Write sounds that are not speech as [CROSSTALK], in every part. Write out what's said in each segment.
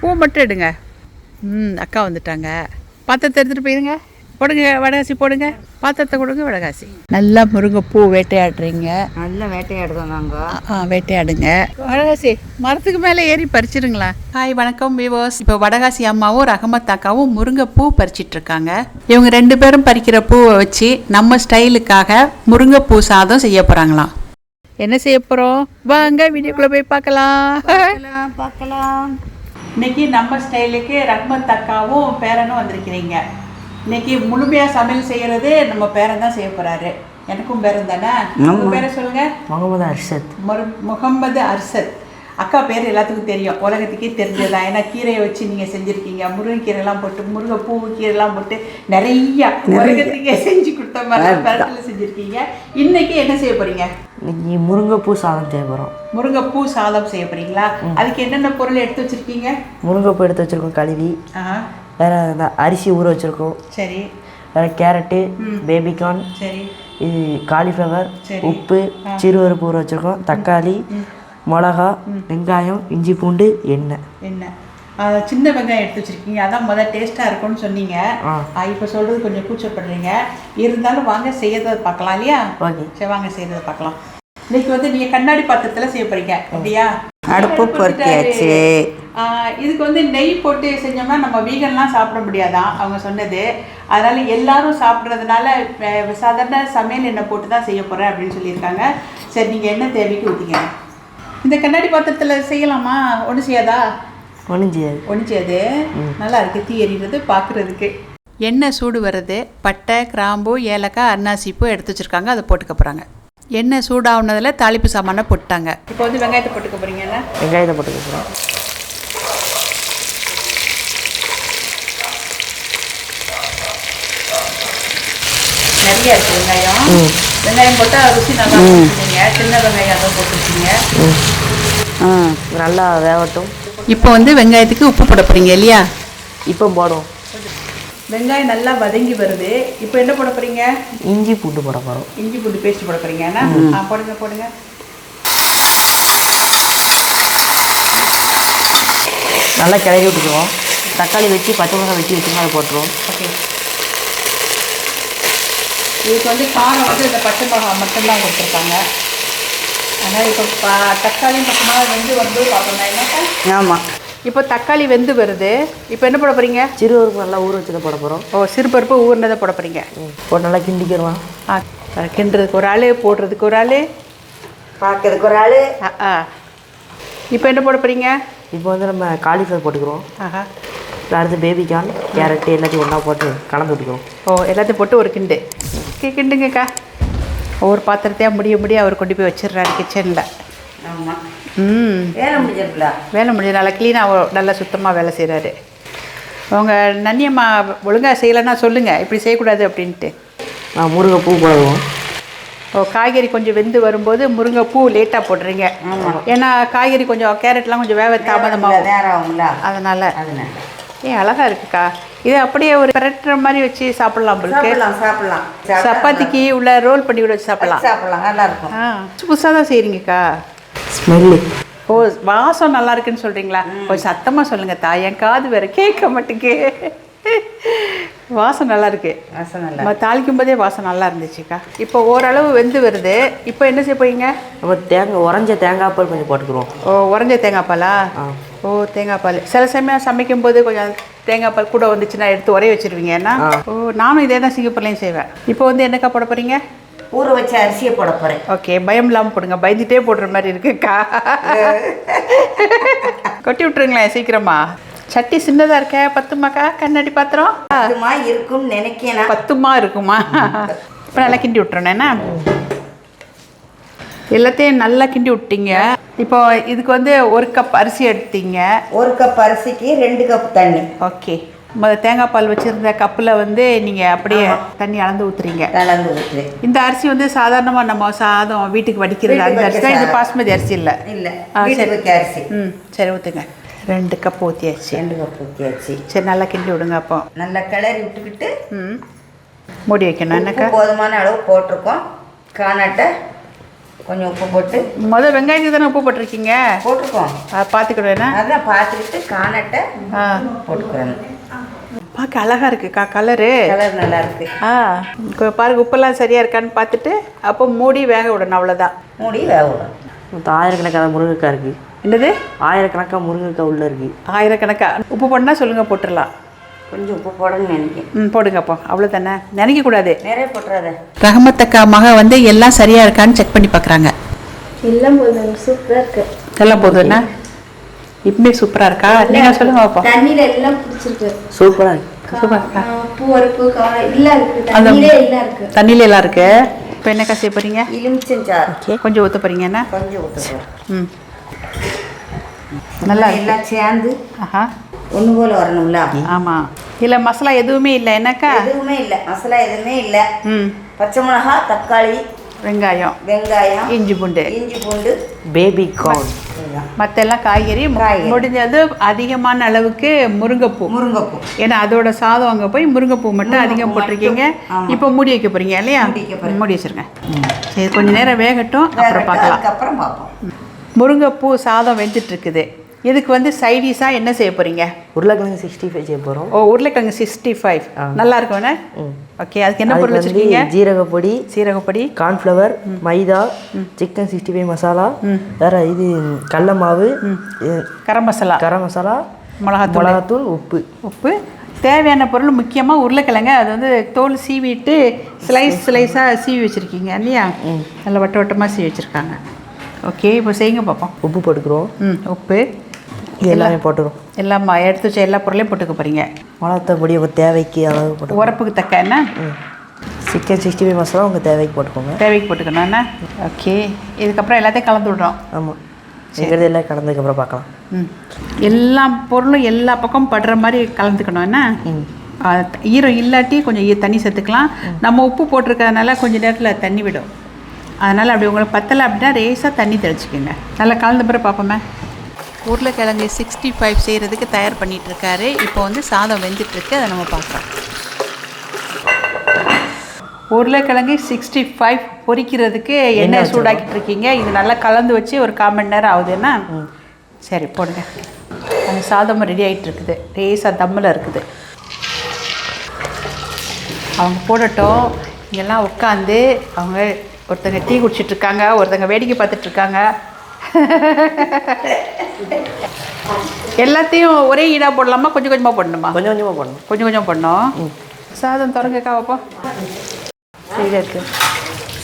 பூ மட்டும் எடுங்க. ம் அக்கா வந்துட்டாங்க. பாத்திரத்தை எடுத்துகிட்டு போயிருங்க. போடுங்க வடகாசி போடுங்க. பாத்திரத்தை கொடுங்க வடகாசி. நல்லா முருங்கைப்பூ வேட்டையாடுறீங்க. நல்லா வேட்டையாடுதோம் நாங்கள் ஆ வேட்டையாடுங்க. வடகாசி மரத்துக்கு மேலே ஏறி பறிச்சிருங்களா ஹாய் வணக்கம் விவோஸ் இப்போ வடகாசி அம்மாவும் ரகமத் அக்காவும் முருங்கைப்பூ பறிச்சிட்டு இருக்காங்க இவங்க ரெண்டு பேரும் பறிக்கிற பூவை வச்சு நம்ம ஸ்டைலுக்காக முருங்கைப்பூ சாதம் செய்ய போகிறாங்களாம் என்ன செய்ய போகிறோம் வாங்க வீடியோக்குள்ளே போய் பார்க்கலாம். பார்க்கலாம் பார்க்கலாம். இன்னைக்கு நம்ம ஸ்டைலுக்கு ரஹ்மத் அக்காவும் பேரனும் வந்திருக்கிறீங்க. இன்னைக்கு முழுமையாக சமையல் செய்கிறது நம்ம பேரன் தான் செய்ய போகிறாரு எனக்கும் பேரன் தானே? உங்க பேரை சொல்லுங்க. முகமது அர்ஷத். முரு முகம்மது அர்சத் அக்கா பேர் எல்லாத்துக்கும் தெரியும். உலகத்துக்கே தெரிஞ்சதுதான். ஏன்னா கீரையை வச்சு நீங்கள் செஞ்சுருக்கீங்க. முருங்கைக்கீரைலாம் போட்டு முருங்கைப்பூ கீரைலாம் போட்டு நிறைய உலகத்துக்கே செஞ்சு கொடுத்த மாதிரி படத்தில் செஞ்சுருக்கீங்க. இன்னைக்கு என்ன செய்ய போறீங்க? இன்னைக்கு முருங்கைப்பூ சாதம் செய்ய போகிறோம் முருங்கைப்பூ சாதம் செய்ய போறீங்களா? அதுக்கு என்னென்ன பொருள் எடுத்து வச்சிருக்கீங்க? முருங்கைப்பூ எடுத்து வச்சுருக்கோம் கழுவி. வேறு அரிசி ஊற வச்சுருக்கோம். சரி. வேறு கேரட்டு பேபிகார்ன் சரி. இது காலிஃப்ளவர். உப்பு சிறுவறுப்பு ஊற வச்சுருக்கோம். தக்காளி மிளகா வெங்காயம் இஞ்சி பூண்டு எண்ணெய். ஆ, சின்ன வெங்காயம் எடுத்து வச்சிருக்கீங்க. அதான் முதல் டேஸ்ட்டாக இருக்கும்னு சொன்னீங்க. இப்போ சொல்கிறது கொஞ்சம் கூச்சப்படுறீங்க. இருந்தாலும் வாங்க செய்யறதை பார்க்கலாம் இல்லையா? சரி வாங்க செய்யறதை பார்க்கலாம். இன்னைக்கு வந்து நீங்கள் கண்ணாடி பாத்திரத்தில் செய்ய போறீங்க அப்படியா? அடுப்பு பொருத்தியாச்சு. ஆ, இதுக்கு வந்து நெய் போட்டு செஞ்சோம்னா நம்ம வீகன்லாம் சாப்பிட முடியாதான் அவங்க சொன்னது. அதனால எல்லாரும் சாப்பிட்றதுனால சாதாரண சமையல் எண்ணெய் போட்டு தான் செய்ய போகிறேன் அப்படின்னு சொல்லியிருக்காங்க. சரி நீங்கள் என்ன தேவைக்கு ஊற்றிங்க இந்த கண்ணாடி பாத்திரத்தில் செய்யலாமா? ஒன்றும் செய்யாதா? ஒன்றும் செய்யாது. ஒன்றும் செய்யாது. நல்லா இருக்கு. தீ எறிகிறது பார்க்குறதுக்கு எண்ணெய் சூடு வருது பட்டை கிராம்பு ஏலக்காய் அன்னாசிப்பூ எடுத்து வச்சுருக்காங்க. அதை போட்டுக்க போகிறாங்க எண்ணெய் சூடாகுனதில் தாளிப்பு சாமானை போட்டாங்க இப்போ வந்து வெங்காயத்தை போட்டுக்க போகிறீங்கல்ல வெங்காயத்தை போட்டு போகிறோம் நிறைய இருக்கு வெங்காயம். வெங்காயம் போட்டால் ருசி நல்லா சின்ன வெங்காயம் போட்டுருக்கீங்க. நல்லா வேகட்டும். இப்போ வந்து வெங்காயத்துக்கு உப்பு போட போகிறீங்க இல்லையா? இப்போ போடுவோம். வெங்காயம் நல்லா வதங்கி வருது. இப்போ என்ன போட போகிறீங்க இஞ்சி பூண்டு போட போகிறோம் இஞ்சி பூண்டு பேஸ்ட் போட போகிறீங்க என்ன? ஆ போடுங்க போடுங்க. நல்லா கிளறி விட்டுக்குவோம். தக்காளி வச்சு பச்சை மிளகாய் வெட்டி வச்சுருக்கோம் அதை போட்டுருவோம். ஓகே. இதுக்கு வந்து காரம் வந்து இந்த பச்சை மிளகா மட்டும்தான் கொடுத்துருக்காங்க. அதனால் இப்போ ப தக்காளி வெந்து வந்து பார்க்கணும் ஆமாம் இப்போ தக்காளி வெந்து வருது. இப்போ என்ன போட போகிறீங்க சிறுவருக்கு நல்லா ஊற வச்சதை போட போகிறோம் ஓ சிறுபருப்பு ஊறினதை போட போகிறீங்க போட்டு நல்லா கிண்டிக்கிறோம். ஆ கிண்டுறதுக்கு ஒரு ஆள் போடுறதுக்கு ஒரு ஆள். பார்க்கறதுக்கு ஒரு ஆள். ஆ இப்போ என்ன போட போகிறீங்க இப்போ வந்து நம்ம காலிஃப்ளவர் போட்டுக்கிறோம். ஆஹா. அடுத்து பேபிகார்ன் கேரட்டு எல்லாத்தையும் ஒன்றா போட்டு கலந்து விட்டுக்கிறோம். ஓ எல்லாத்தையும் போட்டு ஒரு கிண்டு. கிண்டுங்கக்கா ஒவ்வொரு பாத்திரத்தையாக முடிய முடிய அவர் கொண்டு போய் வச்சிடுறாரு கிச்சனில் ஆமாம் ம். வேலை முடிஞ்சிருக்குல்ல? வேலை முடிஞ்சு நல்லா க்ளீனாக நல்லா சுத்தமாக வேலை செய்கிறாரு உங்க நன்னியம்மா ஒழுங்காக செய்யலைன்னா சொல்லுங்கள் இப்படி செய்யக்கூடாது அப்படின்ட்டு. நான் முருங்கைப்பூ போடுவோம். ஓ காய்கறி கொஞ்சம் வெந்து வரும்போது முருங்கைப்பூ லேட்டாக போடுறீங்க. ஏன்னா காய்கறி கொஞ்சம் கேரட்லாம் கொஞ்சம் வேக ஆகுங்களா அதனால். அதனால. ஏ அழகா இருக்குக்கா. இது அப்படியே ஒரு பிரட்டுற மாதிரி வச்சு சாப்பிடலாம் உங்களுக்கு சாப்பிடலாம் சாப்பிடலாம். சப்பாத்திக்கு உள்ள ரோல் பண்ணி கூட வச்சு சாப்பிடலாம். சாப்பிடலாம் நல்லா இருக்கும் ஆ புதுசாக தான் செய்கிறீங்கக்கா ஸ்மெல்லு. ஓ வாசம் நல்லா இருக்குன்னு சொல்கிறீங்களா கொஞ்சம் சத்தமாக சொல்லுங்க தா என் காது வேற கேட்க மாட்டேங்கு வாசம் நல்லா இருக்கு. வாசம் நல்லா நம்ம தாளிக்கும் போதே வாசம் நல்லா இருந்துச்சுக்கா. இப்போ ஓரளவு வெந்து வருது. இப்போ என்ன செய்ய போறீங்க? நம்ம தேங்காய் உறைஞ்ச தேங்காய் பால் கொஞ்சம் போட்டுக்கிறோம் ஓ உறைஞ்ச தேங்காய் பாலா? ஆ. ஓ தேங்காய் பால். சில சமயம் சமைக்கும் போது கொஞ்சம் தேங்காய் பால் கூட வந்துச்சுன்னா எடுத்து உரைய வச்சிருவீங்க ஏன்னா ஓ நானும் இதே தான் சிங்கப்பூர்லேயும் செய்வேன். இப்போ வந்து என்னக்கா போட போறீங்க? ஊற வச்ச அரிசியை போட போகிறேன் ஓகே பயம் இல்லாமல் போடுங்க. பயந்துட்டே போடுற மாதிரி இருக்குக்கா. கொட்டி விட்டுருங்களேன் சீக்கிரமா. சட்டி சின்னதாக இருக்க பத்துமாக்கா? கண்ணாடி பாத்திரம்? அதுமா இருக்கும்னு நினைக்கிறேன் பத்துமா இருக்குமா? இப்போ நல்லா கிண்டி விட்டுறேன் என்ன? எல்லாத்தையும் நல்லா கிண்டி விட்டீங்க. இப்போ இதுக்கு வந்து ஒரு கப் அரிசி எடுத்தீங்க. ஒரு கப் அரிசிக்கு ரெண்டு கப் தண்ணி. ஓகே. தேங்காய் பால் வச்சுருந்த கப்பில் வந்து நீங்கள் அப்படியே தண்ணி அளந்து ஊற்றுறீங்க கலந்து ஊற்று இந்த அரிசி வந்து சாதாரணமாக நம்ம சாதம் வீட்டுக்கு வடிக்கிறது அந்த அரிசி தான் இது பாஸ்மதி அரிசி இல்லை. இல்லை அரிசி. ம் சரி ஊற்றுங்க ரெண்டு கப் ஊற்றியாச்சு ரெண்டு கப் ஊற்றியாச்சு சரி நல்லா கிண்டி விடுங்க அப்போ. நல்லா கிளறி விட்டுக்கிட்டு ம் மூடி வைக்கணும். என்னக்கா? போதுமான அளவு போட்டிருக்கோம். காணாட்ட கொஞ்சம் உப்பு போட்டு. முதல் வெங்காயத்துக்கு தானே உப்பு போட்டிருக்கீங்க? போட்டுக்குவோம் பார்த்துக்கிடுவேண்ணா அதான் பார்த்துக்கிட்டு காணட்டை ஆ. போட்டுக்கிறேன் பார்க்க அழகா இருக்குக்கா கலரு கலர் நல்லா இருக்கு. ஆ பாருங்க உப்பெல்லாம் சரியா இருக்கான்னு பார்த்துட்டு அப்போ மூடி வேக விடணும் அவ்வளோதான் மூடி வேக விடணும். ஆயிரக்கணக்கான முருங்கைக்காய் இருக்குது என்னது? ஆயிரக்கணக்காக முருங்கைக்காய் உள்ளே இருக்குது ஆயிரக்கணக்கா? உப்பு போடனா சொல்லுங்க போட்டுடலாம். கொஞ்சம் உப்பு போடணும்னு நினைக்கிறேன் ம் போடுங்க அப்போ. அவ்வளோதானே நினைக்க கூடாது நிறைய போட்டுறாத. ரஹமத்தக்கா மக வந்து எல்லாம் சரியா இருக்கான்னு செக் பண்ணி பார்க்குறாங்க. எல்லாம் போதும் சூப்பரா இருக்கு. எல்லாம் போதும்னா? இப்பமே சூப்பரா இருக்கா? நீங்க சொல்லுங்க பாப்போம் தண்ணியில எல்லாம் பிடிச்சிருக்கு. சூப்பராக இருக்கா. பூ பருப்பு காய் எல்லாம் இருக்கு. அந்த- தண்ணியிலே எல்லாம் இருக்கு. தண்ணியில எல்லாம் இருக்கு. இப்போ என்னக்கா செய்ய போறீங்க? எலுமிச்சஞ்சாறு கொஞ்சம் ஊற்ற போறீங்க என்ன? கொஞ்சம் ஊற்றுறோம் ம். நல்லா இருக்கு. எல்லாம் சேர்ந்து ஆஹா. ஒன்று போல் வரணும்ல? ஆமா. இல்ல மசாலா எதுவுமே இல்லை. என்னக்கா? எதுவுமே இல்லை. மசாலா எதுவுமே இல்லை. ம். பச்சை மிளகா தக்காளி வெங்காயம் வெங்காயம் இஞ்சி பூண்டு. இஞ்சி பூண்டு பேபி கார்ன் எல்லாம் காய்கறி. முடிஞ்சது அதிகமான அளவுக்கு முருங்கைப்பூ. முருங்கைப்பூ. ஏன்னா அதோட சாதம் அங்கே போய் முருங்கைப்பூ மட்டும் அதிகம் போட்டிருக்கீங்க. இப்போ மூடி வைக்க போறீங்க இல்லையா? மூடி வச்சிருங்க. சரி கொஞ்ச நேரம் வேகட்டும். அப்புறம் பார்க்கலாம். அதுக்கப்புறம் பார்ப்போம். முருங்கைப்பூ சாதம் வெந்துட்டு இருக்குது. இதுக்கு வந்து சைடிஷாக என்ன செய்ய போறீங்க? உருளைக்கிழங்கு சிக்ஸ்டி ஃபைவ் செய்ய போகிறோம் ஓ உருளைக்கிழங்கு சிக்ஸ்டி ஃபைவ் நல்லா இருக்கும்ண்ணே ஓகே அதுக்கு என்ன பொருள் வச்சிருக்கீங்க? ஜீரகப்பொடி சீரகப்பொடி கார்ன்ஃப்ளவர் மைதா சிக்கன் சிக்ஸ்டி ஃபைவ் மசாலா வேற இது கடல மாவு கரம் மசாலா. கரம் மசாலா மிளகாத்தூள். மிளகாத்தூள் உப்பு. உப்பு. தேவையான பொருள் முக்கியமாக உருளைக்கிழங்க. அது வந்து தோல் சீவிட்டு ஸ்லைஸ் ஸ்லைஸாக சீவி வச்சுருக்கீங்க இல்லையா? நல்ல வட்ட வட்டமாக சீவி வச்சுருக்காங்க. ஓகே இப்போ செய்யுங்க பார்ப்போம் உப்பு போட்டுக்கிறோம். ம் உப்பு. இது எல்லாமே போட்டுக்கிறோம் எல்லாம் எடுத்து வச்ச எல்லா பொருளையும் போட்டுக்க போகிறீங்க மிளகாத்தூள் பொடி உங்கள் தேவைக்கு அளவு போட்டு உரப்புக்கு தக்க என்ன? சிக்கன் சிக்ஸ்டி ஃபைவ் மசாலா உங்கள் தேவைக்கு போட்டுக்கோங்க. தேவைக்கு போட்டுக்கணும் என்ன? ஓகே. இதுக்கப்புறம் எல்லாத்தையும் கலந்து விடுறோம். ஆமாம் செய்கிறது எல்லாம் கலந்ததுக்கப்புறம் பார்க்கலாம். ம். எல்லா பொருளும் எல்லா பக்கமும் படுற மாதிரி கலந்துக்கணும் என்ன? ஆ, ஈரம் இல்லாட்டி கொஞ்சம் தண்ணி சேர்த்துக்கலாம். நம்ம உப்பு போட்டிருக்கறதுனால கொஞ்சம் நேரத்தில் தண்ணி விடும். அதனால் அப்படி உங்களுக்கு பத்தலை அப்படின்னா ரேஸாக தண்ணி தெளிச்சுக்கோங்க. நல்லா கலந்த பிறகு பார்ப்போமே. உருளைக்கிழங்கு சிக்ஸ்டி ஃபைவ் செய்கிறதுக்கு தயார் பண்ணிட்டு இருக்காரு இப்போ வந்து சாதம் வெந்துட்டுருக்கு அதை நம்ம பார்க்குறோம் உருளைக்கிழங்கு சிக்ஸ்டி ஃபைவ் பொரிக்கிறதுக்கு எண்ணெய் சூடாக்கிட்டு இருக்கீங்க இது நல்லா கலந்து வச்சு ஒரு கால் மணி நேரம் ஆகுதுன்னா சரி போடுங்க. அந்த சாதம் ரெடி ஆகிட்டு இருக்குது ரேஸாக தம்மில் இருக்குது. அவங்க போடட்டும். இங்கெல்லாம் உட்காந்து அவங்க ஒருத்தங்க டீ குடிச்சிட்டு இருக்காங்க ஒருத்தங்க வேடிக்கை பார்த்துட்டு இருக்காங்க [LAUGHS] எல்லாத்தையும் ஒரே ஈடாக போடலாமா? கொஞ்சம் கொஞ்சமாக போடணுமா? கொஞ்சம் கொஞ்சமாக போடணும். கொஞ்சம் கொஞ்சம் பண்ணோம் சாதம் திறங்கக்கா வைப்பா சரியா இருக்கு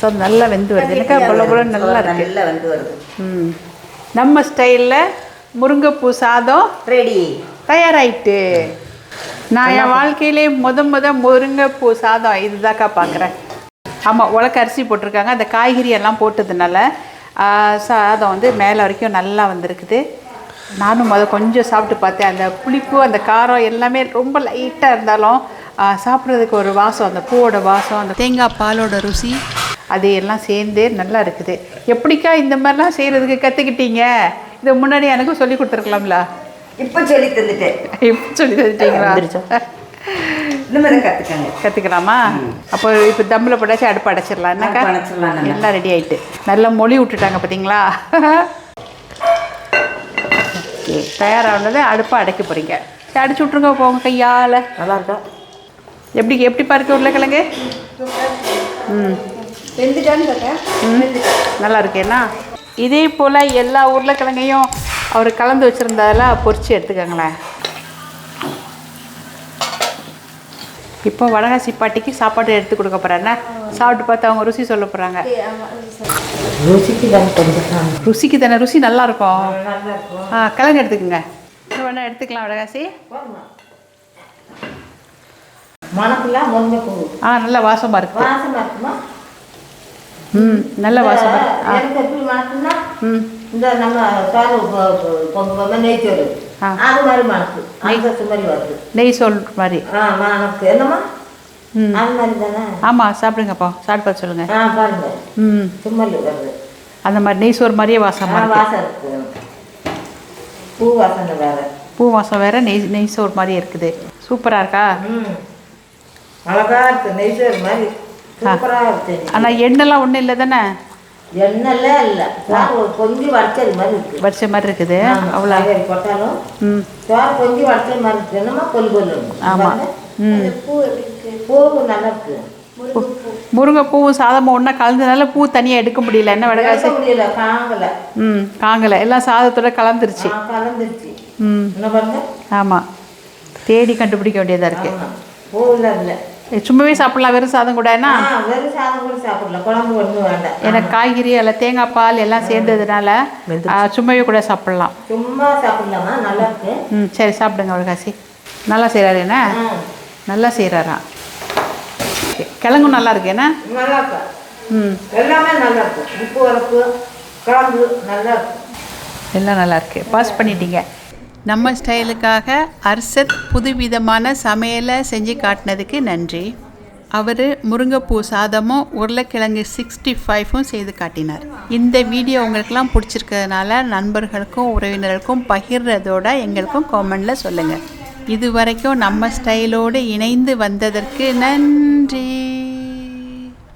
சாதம் நல்லா வெந்து வருது. எனக்கா பொல பொல நல்லா இருக்கு. நல்லா வந்து வருது. ம். நம்ம ஸ்டைலில் முருங்கைப்பூ சாதம் ரெடி. தயாராயிட்டு. நான் என் வாழ்க்கையிலே முத முத முருங்கைப்பூ சாதம் இதுதாக்கா பார்க்குறேன் ஆமாம் உலக்க அரிசி போட்டிருக்காங்க. அந்த காய்கறி எல்லாம் போட்டதுனால சாதம் வந்து மேலே வரைக்கும் நல்லா வந்திருக்குது. நானும் முத கொஞ்சம் சாப்பிட்டு பார்த்தேன். அந்த புளிப்பு அந்த காரம் எல்லாமே ரொம்ப லைட்டாக இருந்தாலும் சாப்பிட்றதுக்கு ஒரு வாசம் அந்த பூவோட வாசம் அந்த தேங்காய் பாலோட ருசி அது எல்லாம் சேர்ந்து நல்லா இருக்குது. எப்படிக்கா இந்த மாதிரிலாம் செய்கிறதுக்கு கற்றுக்கிட்டீங்க இது முன்னாடி எனக்கும் சொல்லி கொடுத்துருக்கலாம்ல? இப்போ சொல்லி தந்துட்டேன். இப்போ சொல்லி தந்துட்டீங்களா? இன்னும் தான் கற்றுக்கங்க கற்றுக்கலாமா அப்போ இப்போ தம்மில் போட்டாச்சு அடுப்பு அடைச்சிடலாம். என்னக்கா? நல்லா. எல்லாம் ரெடி ஆயிட்டு. நல்லா மொழி விட்டுட்டாங்க பார்த்தீங்களா? [LAUGHS] தயாரானதை அடுப்பை அடைக்க போகிறீங்க அடைச்சி விட்ருங்க போங்க கையால். நல்லா இருக்கா எப்படி எப்படி பாருக்கு உருளைக்கிழங்கு? ம். நல்லா இருக்கேண்ணா இதே போல் எல்லா உருளைக்கிழங்கையும் அவர் கலந்து வச்சுருந்தால பொரிச்சு எடுத்துக்கோங்களேன். இப்போ வடகாசி பாட்டிக்கு சாப்பாடு எடுத்து கொடுக்க போகிறேன்னா சாப்பிட்டு பார்த்து அவங்க ருசி சொல்ல போகிறாங்க ருசிக்கு தான் ருசிக்கு தானே ருசி நல்லா இருக்கும். ஆ கிழங்கு எடுத்துக்கோங்க. வேணா எடுத்துக்கலாம் வடகாசி. ஆ நல்ல வாசமாக இருக்குமா? ம் நல்ல வாசமாக இருக்கு. ம். இந்த நம்ம சோறு. அது மாதிரி மணக்கு அந்த மாதிரி வருது. நெய் சொல் மாதிரி. ஆ மணக்கு என்னம்மா? ம். அது மாதிரி தானே? ஆமாம் சாப்பிடுங்கப்பா. சாப்பிட்டு பார்த்து சொல்லுங்கள் ஆ பாருங்க. ம். சும்மல் வருது. அந்த மாதிரி நெய் சோறு மாதிரியே இருக்கு. வாசம் இருக்கு. பூ வாசனை வேற. பூ வாசம் வேற நெய் நெய் சோறு மாதிரி இருக்குது. சூப்பராக இருக்கா? ம். அழகா இருக்கு. நெய்ச்சோறு மாதிரி. சூப்பராக இருக்கு. ஆனால் எண்ணெய்லாம் ஒன்றும் இல்லை தானே? எண்ணெய்லாம் இல்லை. ஒரு கொஞ்சம் வடிச்சது மாதிரி இருக்கு. வடிச்ச மாதிரி இருக்குது. அவ்வளோ. போட்டாலும் ம். சோறு கொஞ்சம் வடிச்சது மாதிரி இருக்கு. என்னமா கொல்லு கொல்லு? ஆமா. ம். அந்த பூ நல்லா இருக்கு. முருங்கைப்பூ முருங்கைப்பூவும் சாதமும் ஒன்றா கலந்ததுனால பூ தனியாக எடுக்க முடியல. என்ன வடகாசி முடியல. காங்கல ம் காங்கலை எல்லாம் சாதத்தோட கலந்துருச்சு. கலந்துருச்சு. ம். ஆமாம் தேடி கண்டுபிடிக்க வேண்டியதாக இருக்கு. ஆமா. பூவில் இல்லை சும்மாவே சாப்பிடலாம். வெறும் சாதம் கூட என்ன? ஆ வெறும் சாதம் கூட சாப்பிடல குழம்பு ஒன்றும் வேண்டாம். எனக்கு காய்கறி எல்லாம் தேங்காய் பால் எல்லாம் சேர்ந்ததுனால சும்மாவே கூட சாப்பிடலாம். சும்மா சாப்பிடலாமா? நல்லா இருக்கு. ம் சரி சாப்பிடுங்க வடகாசி நல்லா செய்கிறாரு என்ன? நல்லா செய்கிறாராம் கிழங்கும் நல்லா இருக்கு என்ன? நல்லா இருக்கு? ம். எல்லாமே நல்லா இருக்கு. உப்பு உரப்பு குழம்பு நல்லா இருக்கு. எல்லாம் நல்லா இருக்கு. பாஸ் பண்ணிட்டீங்க. நம்ம ஸ்டைலுக்காக அர்ஷத் புதுவிதமான சமையலை செஞ்சு காட்டினதுக்கு நன்றி. அவர் முருங்கைப்பூ சாதமும் உருளைக்கிழங்கு சிக்ஸ்டி ஃபைவும் செய்து காட்டினார். இந்த வீடியோ உங்களுக்கெல்லாம் பிடிச்சிருக்கிறதுனால நண்பர்களுக்கும் உறவினர்களுக்கும் பகிர்றதோட எங்களுக்கும் காமெண்டில் சொல்லுங்கள் இது வரைக்கும் நம்ம ஸ்டைலோடு இணைந்து வந்ததற்கு நன்றி.